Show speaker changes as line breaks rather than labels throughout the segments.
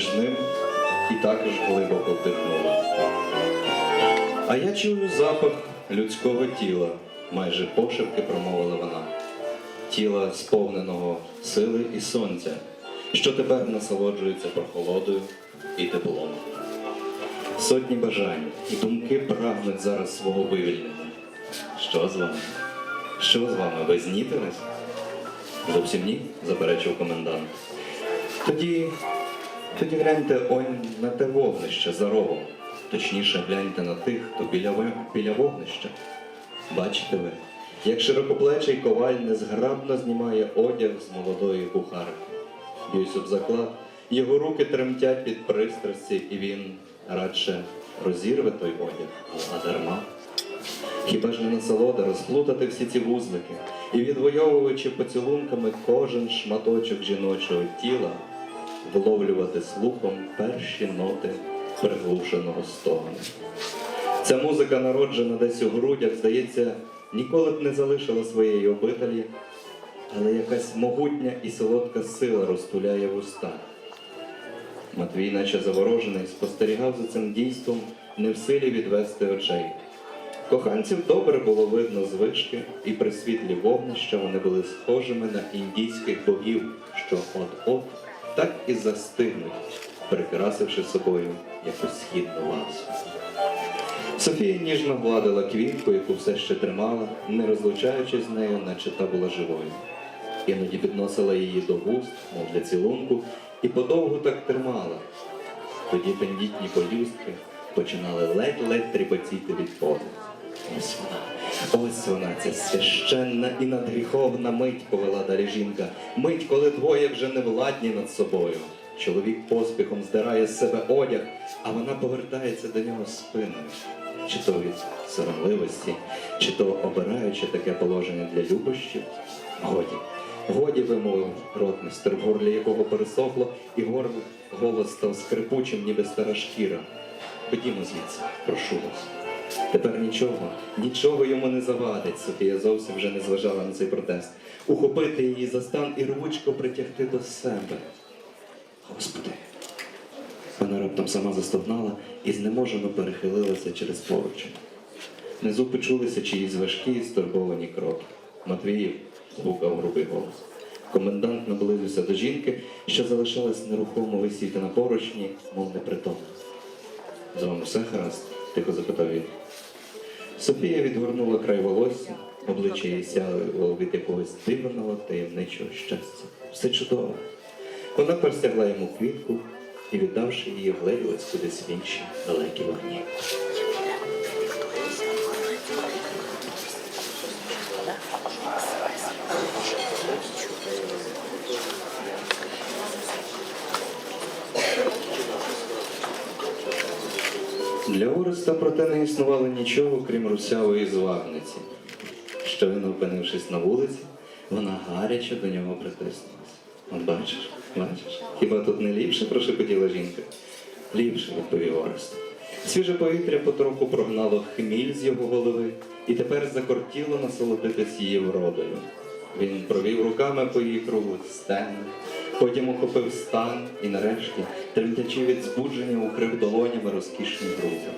поруч з ним і також глибоко вдихнула. А я чую запах людського тіла, майже пошепки промовила вона. Тіла сповненого сили і сонця, що тепер насолоджується прохолодою і теплом. Сотні бажань і думки прагнуть зараз свого вивільнення. Що з вами? Що з вами? Ви знітились? Зовсім ні, заперечив комендант. Тоді, тоді гляньте он на те вогнище за рогом. Точніше, гляньте на тих, хто біля, біля вогнища. Бачите ви, як широкоплечий коваль незграбно знімає одяг з молодої кухарки. Б'юсь об заклад, його руки тремтять від пристрасті, і він радше розірве той одяг, а дарма. Хіба ж не насолода розплутати всі ці вузлики і відвоюючи поцілунками кожен шматочок жіночого тіла, вловлювати слухом перші ноти приглушеного стогону. Ця музика, народжена десь у грудях, здається, ніколи б не залишила своєї обителі, але якась могутня і солодка сила розтуляє вуста. Матвій, наче заворожений, спостерігав за цим дійством, не в силі відвести очей. Коханців добре було видно з вишки, і при світлі вогнища вони були схожими на індійських богів, що от-от так і застигнуть, прикрасивши собою якусь східну ласу. Софія ніжно гладила квітку, яку все ще тримала, не розлучаючись з нею, наче та була живою. Іноді підносила її до вуст, мов для цілунку, і подовго так тримала. Тоді тендітні полюстки починали ледь-ледь тріпотіти від подиху. Ось вона, ось вона, ця священна і надгріховна мить повела далі жінка. Мить, коли двоє вже не владні над собою. Чоловік поспіхом здирає з себе одяг, а вона повертається до нього спиною. Чи то від соромливості, чи то обираючи таке положення для любощів. Годі, годі вимовив ротмістер, в горлі якого пересохло, і горло голос став скрипучим, ніби стара шкіра. Ходімо звідси, прошу вас. Тепер нічого, нічого йому не завадить. Софія зовсім вже не зважала на цей протест. Ухопити її за стан і рвучко притягти до себе. Господи. Вона раптом сама застогнала і знеможено перехилилася через поручень. Внизу почулися чиїсь важкі і стурбовані кроки. Матвіїв звукав грубий голос. Комендант наблизився до жінки, що залишалась нерухомо висіти на поручні, мов непритомна. З вами все гаразд? Тихо запитав він. Софія відгорнула край волосся, обличчя її сяло від якогось дивного таємничого щастя. Все чудово. Вона простягла йому квітку і, віддавши її, вгледілась кудись в інші далекі вогні. Для Ореста, проте, не існувало нічого, крім русявої звагниці. Щойно опинившись на вулиці, вона гаряче до нього притиснулася. От бачиш, бачиш, хіба тут не ліпше, прошепотіла жінка? Ліпше, відповів Орест. Свіже повітря потроху прогнало хміль з його голови і тепер закортіло насолодитись її вродою. Він провів руками по її круглих стегнах, потім ухопив стан і нарешті, тремтячи від збудження, укрив долонями розкішні груди.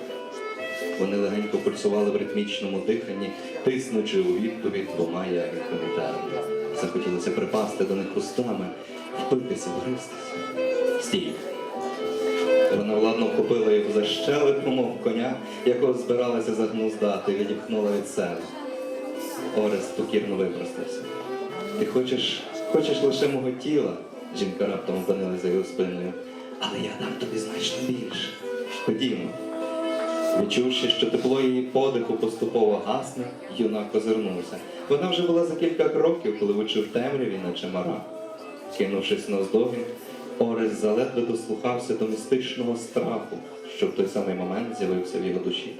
Вони легенько пульсували в ритмічному диханні, тиснучи у відповідь двома ягідками терміна. Захотілося припасти до них устами, впитися, вгристися. Стій! Вона владно вхопила його за щелепу, мов коня, якого збиралася загнуздати, і відіпхнула від себе. Орест покірно випростався. Ти хочеш, хочеш лише мого тіла, жінка раптом опинилася його спиною, але я дам тобі значно більше. Ходімо. Відчувши, що тепло її подиху поступово гасне, юнак озирнувся. Вона вже була за кілька кроків, коли вичув темряві, наче мара. Кинувшись навздогін, Орес заледве дослухався до містичного страху, що в той самий момент з'явився в його душі.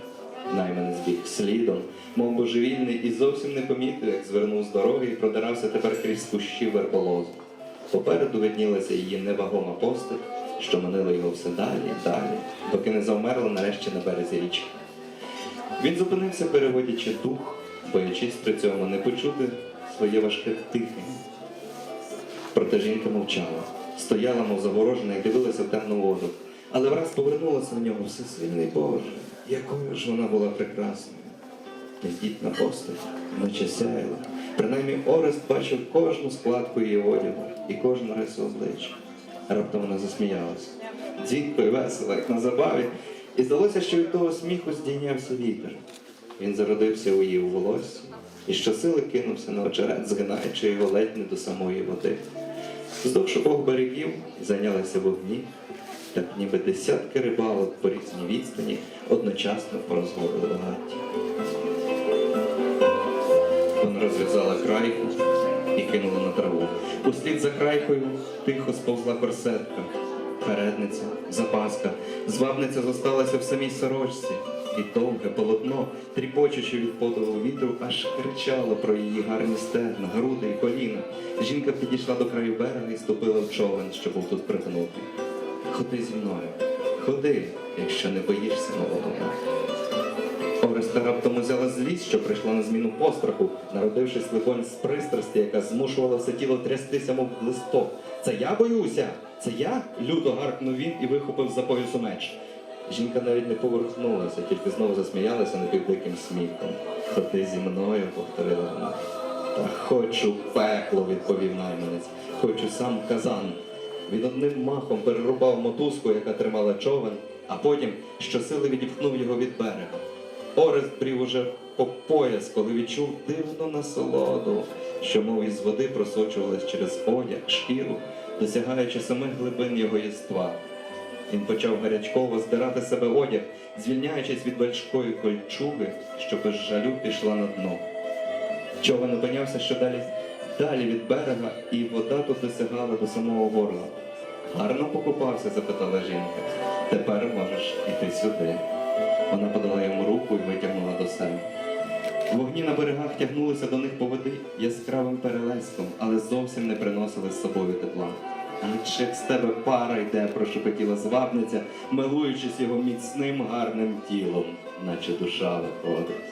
Найман збіг слідом, мов божевільний, і зовсім не помітив, як звернув з дороги і продирався тепер крізь кущі верболозу. Попереду виднілася її невагома постать, що манила його все далі, далі, доки не завмерла нарешті на березі річки. Він зупинився, переводячи дух, боячись при цьому не почути своє важке дихання. Проте жінка мовчала. стояла, мов заворожена, і дивилася в темну воду. Але враз повернулася в нього всесильний Боже, якою ж вона була прекрасною. Тендітна постать, наче сяяла. Принаймні Орест бачив кожну складку її одягу і кожну рису обличчя. Раптом вона засміялася. Дітко і весело, як на забаві, і здалося, що від того сміху здійнявся вітер. Він зародився у її волоссі і щосили кинувся на очерет, згинаючи його ледь не до самої води. Вздовж обох берегів зайнялися вогні, так ніби десятки рибалок по різній відстані одночасно порозгорили багаття. Вона розв'язала крайку і кинула на траву. Услід за крайкою тихо сповзла корсетка, передниця, запаска, звабниця зосталася в самій сорочці, і довге полотно, тріпочучи від подову вітру, аж кричало про її гарні стегна, груди і коліна. Жінка підійшла до краю берега і ступила в човен, що був тут притонутий. Ходи зі мною, ходи, якщо не боїшся нового. Ореста раптом узяла злість, що прийшла на зміну постраху, народившись либонь з пристрасті, яка змушувала все тіло трястися, мов листок. Це я боюся! Це я? люто гаркнув він і вихопив за поясу меч. Жінка навіть не поверхнулася, тільки знову засміялася напівдиким сміхом. Ходи зі мною, повторила вона. Та хочу пекло, відповів найманець. Хочу сам казан. Він одним махом перерубав мотузку, яка тримала човен, а потім щосили відіпхнув його від берега. Орест брів уже по пояс, коли відчув дивну насолоду, що мов із води просочувалась через одяг, шкіру, досягаючи самих глибин його єства. Він почав гарячково здирати себе одяг, звільняючись від важкої кольчуги, що без жалю пішла на дно. Човен опинявся що далі, далі від берега, і вода тут досягала до самого горла. Гарно покупався, запитала жінка. Тепер можеш іти сюди. Вона подала йому руку і витягнула до себе. Вогні на берегах тягнулися до них по води яскравим перелеском, але зовсім не приносили з собою тепла. Наче з тебе пара йде, прошепотіла звабниця, милуючись його міцним гарним тілом, наче душа виходить.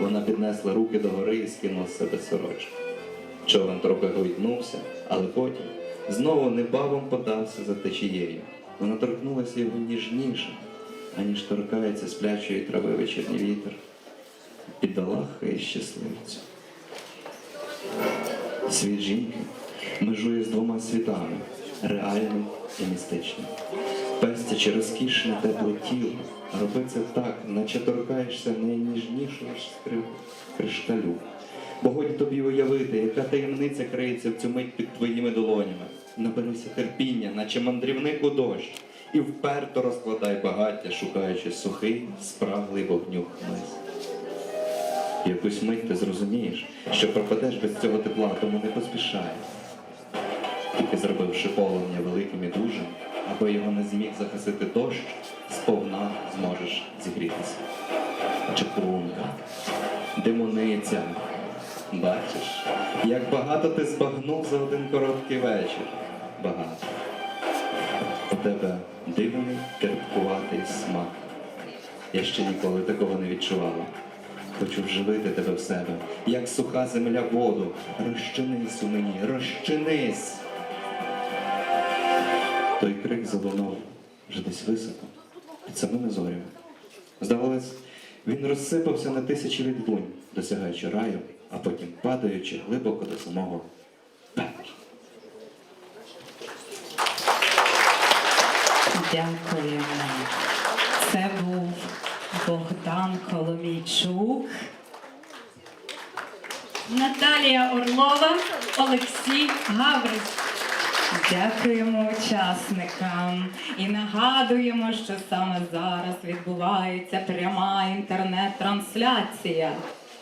Вона піднесла руки догори і скинула з себе сорочку. Човен трохи гойднувся, але потім знову небавом подався за течією. Вона торкнулася його ніжніше, аніж торкається сплячої трави вечірній вітер. Бідолаха і щасливця. Світ жінки межує з двома світами реальним і містичним. Пестячи розкішне тепле тіло, роби це так, наче торкаєшся найніжнішого кришталю. Бо годі тобі уявити, яка таємниця криється в цю мить під твоїми долонями. Наберися терпіння, наче мандрівник у дощ, і вперто розкладай багаття, шукаючи сухий, спраглий вогню хмиз. Якусь мить ти зрозумієш, що пропадеш без цього тепла, тому не поспішай. Тільки зробивши полум'я великим і дужим, аби його не зміг захистити дощ, сповна зможеш зігрітися. Чаклунка, демониця. Бачиш, як багато ти збагнув за один короткий вечір. Багато. У тебе дивний, терпкуватий смак. Я ще ніколи такого не відчувала. Хочу вживити тебе в себе, як суха земля воду. Розчинись у мені, розчинись. Той крик залунав вже десь високо, під самими зорями. Здавалось, він розсипався на тисячі відлунь, досягаючи раю, а потім падаючи глибоко до самого
Дякуємо. Це був Богдан Коломійчук, Наталія Орлова, Олексій Гавриш. Дякуємо учасникам і нагадуємо, що саме зараз відбувається пряма інтернет-трансляція.